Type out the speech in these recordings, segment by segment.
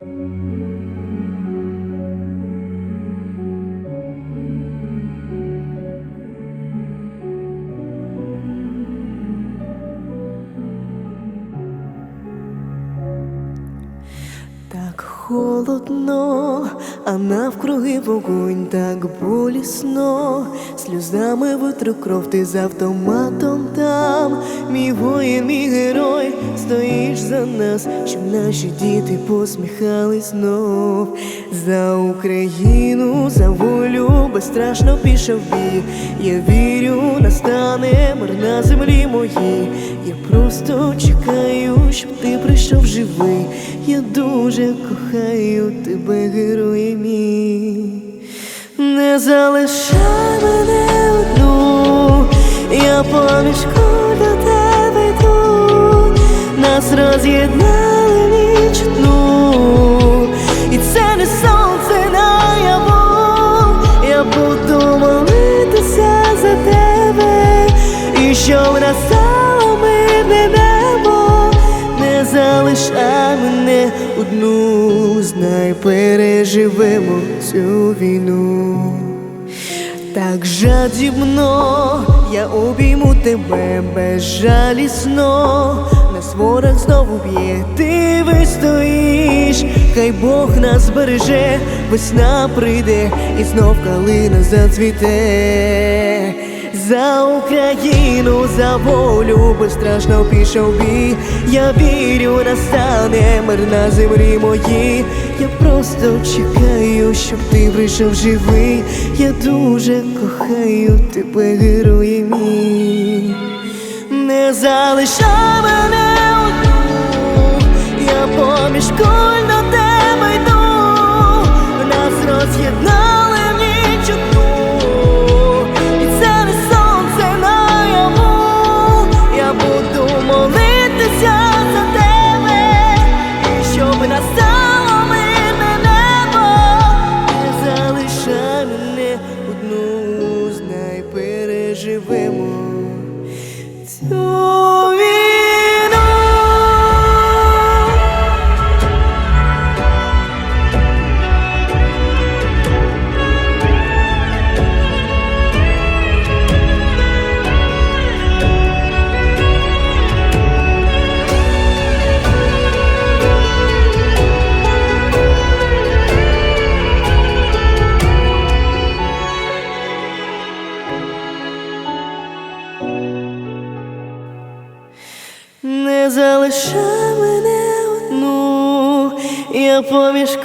Так холодно, а навкруги вогонь так болісно, сльозами витру кров ти з автоматом там, мій воїн, мій герой, стоїш за нас, щоб наші діти посміхались знов за Україну, за волю безстрашно пішов бій. Я вірю, настане мир на землі моїй. Я просто чекаю, щоб ти прийшов живий. Я дуже кохаю тебе, герої мій. Не залишай мене одну, я поміж нас роз'єднали ніч одну, і це не сонце наяву, я буду молитися за тебе, і щоб настало мирне небо, не залишай мене одну, знай, переживемо цю війну. Так жадібно я обійму тебе безжалісно, нас ворог знову б'є, ти вистоїш, хай Бог нас береже, весна прийде і знов калина зацвіте. За Україну, за волю безстрашно пішов бій. Я вірю, настане мир на землі моїй. Я просто чекаю, щоб ти прийшов живий. Я дуже кохаю тебе, герої мій. Не залишай мене Не мене одну, я поміж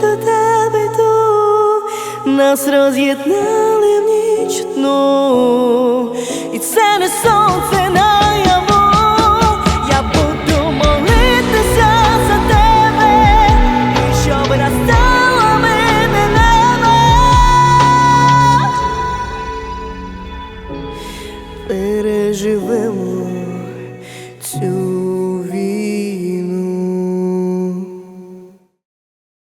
до тебе йду, нас роз'єднали в ніч і це не сонце